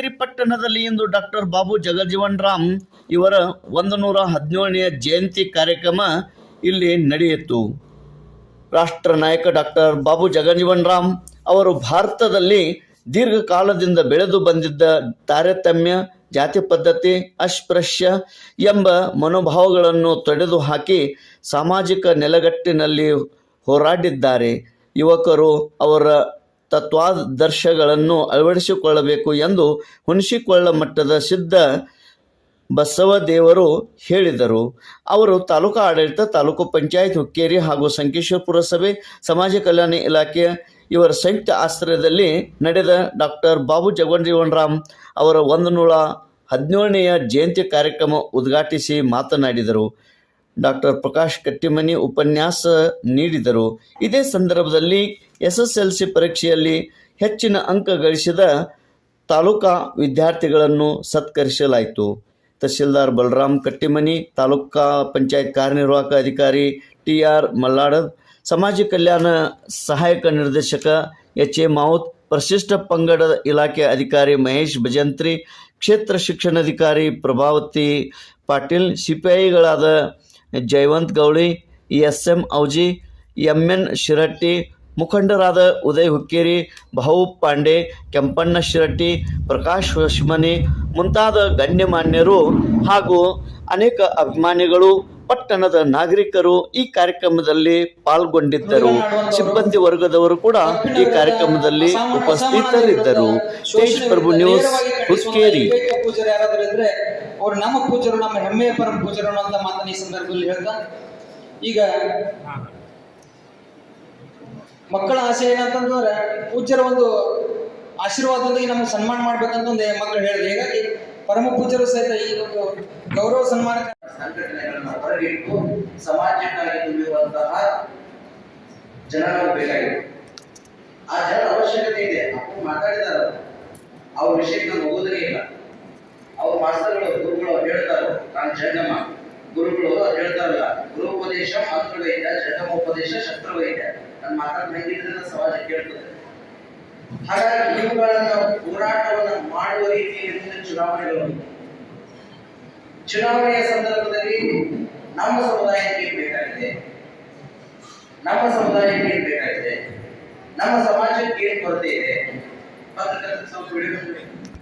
ಪಟ್ಟಣದಲ್ಲಿ ಇಂದು ಡಾಕ್ಟರ್ ಬಾಬು ಜಗಜೀವನ್ ರಾಮ್ ಇವರ ಒಂದು ನೂರ ಹದಿನೇಳನೆಯ ಜಯಂತಿ ಕಾರ್ಯಕ್ರಮ ಇಲ್ಲಿ ನಡೆಯಿತು. ರಾಷ್ಟ್ರ ನಾಯಕ ಡಾಕ್ಟರ್ ಬಾಬು ಜಗಜೀವನ್ ರಾಮ್ ಅವರು ಭಾರತದಲ್ಲಿ ದೀರ್ಘಕಾಲದಿಂದ ಬೆಳೆದು ಬಂದಿದ್ದ ತಾರತಮ್ಯ, ಜಾತಿ ಪದ್ಧತಿ, ಅಸ್ಪೃಶ್ಯ ಎಂಬ ಮನೋಭಾವಗಳನ್ನು ತೊಡೆದು ಹಾಕಿ ಸಾಮಾಜಿಕ ನೆಲಗಟ್ಟಿನಲ್ಲಿ ಹೋರಾಡಿದ್ದಾರೆ. ಯುವಕರು ಅವರ ತತ್ವಾದರ್ಶಗಳನ್ನು ಅಳವಡಿಸಿಕೊಳ್ಳಬೇಕು ಎಂದು ಹುಣಸಿಕೊಳ್ಳ ಮಟ್ಟದ ಸಿದ್ಧ ಬಸವದೇವರು ಹೇಳಿದರು. ಅವರು ತಾಲೂಕು ಆಡಳಿತ, ತಾಲೂಕು ಪಂಚಾಯತ್, ಹುಕ್ಕೇರಿ ಹಾಗೂ ಸಂಕೇಶ್ವರ ಪುರಸಭೆ, ಸಮಾಜ ಕಲ್ಯಾಣ ಇಲಾಖೆ ಇವರ ಸಂಯುಕ್ತ ಆಶ್ರಯದಲ್ಲಿ ನಡೆದ ಡಾಕ್ಟರ್ ಬಾಬು ಜಗನ್ ರಾಮ್ ಅವರ ಒಂದು ನೂರ ಹದಿನೇಳನೆಯ ಜಯಂತಿ ಕಾರ್ಯಕ್ರಮ ಉದ್ಘಾಟಿಸಿ ಮಾತನಾಡಿದರು. ಡಾಕ್ಟರ್ ಪ್ರಕಾಶ್ ಕಟ್ಟಿಮನಿ ಉಪನ್ಯಾಸ ನೀಡಿದರು. ಇದೇ ಸಂದರ್ಭದಲ್ಲಿ ಎಸ್ ಎಸ್ ಎಲ್ ಸಿ ಪರೀಕ್ಷೆಯಲ್ಲಿ ಹೆಚ್ಚಿನ ಅಂಕ ಗಳಿಸಿದ ತಾಲೂಕಾ ವಿದ್ಯಾರ್ಥಿಗಳನ್ನು ಸತ್ಕರಿಸಲಾಯಿತು. ತಹಶೀಲ್ದಾರ್ ಬಲರಾಮ್ ಕಟ್ಟಿಮನಿ, ತಾಲೂಕಾ ಪಂಚಾಯತ್ ಕಾರ್ಯನಿರ್ವಾಹಕ ಅಧಿಕಾರಿ ಟಿ ಆರ್ ಮಲ್ಲಾಡದ್, ಸಮಾಜ ಕಲ್ಯಾಣ ಸಹಾಯಕ ನಿರ್ದೇಶಕ ಎಚ್ ಎ ಮಾವುತ್, ಪ್ರಶಿಷ್ಟ ಪಂಗಡ ಇಲಾಖೆ ಅಧಿಕಾರಿ ಮಹೇಶ್ ಭಜಂತ್ರಿ, ಕ್ಷೇತ್ರ ಶಿಕ್ಷಣಾಧಿಕಾರಿ Prabhavati Patil, ಸಿಪಿಐಗಳಾದ Jayawant Gouli S M Auji M N Shiratti ಮುಖಂಡರಾದ ಉದಯ್ ಹುಕ್ಕೇರಿ ಭಾವು ಪಾಂಡೆ, ಕೆಂಪಣ್ಣ ಶಿರಟ್ಟಿ, ಪ್ರಕಾಶ್ ಹೊಶ್ಮನಿ ಮುಂತಾದ ಗಣ್ಯಮಾನ್ಯರು ಹಾಗೂ ಅನೇಕ ಅಭಿಮಾನಿಗಳು, ಪಟ್ಟಣದ ನಾಗರಿಕರು ಈ ಕಾರ್ಯಕ್ರಮದಲ್ಲಿ ಪಾಲ್ಗೊಂಡಿದ್ದರು. ಸಿಬ್ಬಂದಿ ವರ್ಗದವರು ಕೂಡ ಈ ಕಾರ್ಯಕ್ರಮದಲ್ಲಿ ಉಪಸ್ಥಿತರಿದ್ದರು. ತೇಜ್ ಪ್ರಭು ನ್ಯೂಸ್, ಹುಕ್ಕೇರಿ. ಅವ್ರು ನಮ್ಮ ಪೂಜರು, ನಮ್ಮ ಹೆಮ್ಮೆಯ ಪರಮ ಪೂಜರು ಅಂತ ಮಾತನ್ನ ಸಂದರ್ಭದಲ್ಲಿ ಈಗ ಮಕ್ಕಳ ಆಸೆ ಏನಂತಂದ್ರೆ ಪೂಜ್ಯರ ಒಂದು ಆಶೀರ್ವಾದದೊಂದಿಗೆ ನಮಗೆ ಸನ್ಮಾನ ಮಾಡ್ಬೇಕಂತ ಒಂದು ಮಕ್ಕಳು ಹೇಳಿದ್ರು. ಹೀಗಾಗಿ ಪರಮ ಪೂಜ್ಯರು ಸಹಿತ ಈ ಒಂದು ಗೌರವ ಸನ್ಮಾನ ಸಂಘಟನೆಗಳನ್ನು ಹೊರಗಿಟ್ಟು ಸಮಾಜಕ್ಕಾಗಿ ದುಡಿಯುವಂತಹ ಜನರು ಬೇಕಾಗಿದೆ. ಆ ಜನರ ಅವಶ್ಯಕತೆ ಇದೆ. ಅಪ್ಪ ಮಾತಾಡಿದಾರ ಅವ್ರ. ವಿಷಯಕ್ಕೆ ನಾನು ಹೋಗೋದೇ ಇಲ್ಲ. ಅವ್ರ ಮಾಸ್ತರ್ಗಳು, ಗುರುಗಳು ಅವ್ರು ಹೇಳ್ತಾರೋ, ನಾನು ಜಂಗಮ ಗುರುಗಳು ಅವ್ರು ಹೇಳ್ತಾರಲ್ಲ, ಗುರುಪದೇಶ ಮಂತ್ರವೈದ್ಯ ಜಂಗಮೋಪದೇಶ ಶಸ್ತ್ರವೈದ್ಯ ನನ್ನ ಮಾತಾಡ್ ಸವಾಲು ಕೇಳ್ತದೆ. ಹಾಗಾಗಿ ಇವುಗಳನ್ನ ಹೋರಾಟವನ್ನ ಮಾಡುವ ರೀತಿ ಚುನಾವಣೆಗಳು. ಚುನಾವಣೆಯ ಸಂದರ್ಭದಲ್ಲಿ ನಮ್ಮ ಸಮುದಾಯಕ್ಕೆ ಬೇಕಾಗಿದೆ? ನಮ್ಮ ಸಮುದಾಯಕ್ಕೆ ಬೇಕಾಗಿದೆ? ನಮ್ಮ ಸಮಾಜಕ್ಕೆ ಏನ್ ಕೊರತೆ ಇದೆ? ಪತ್ರಕರ್ತ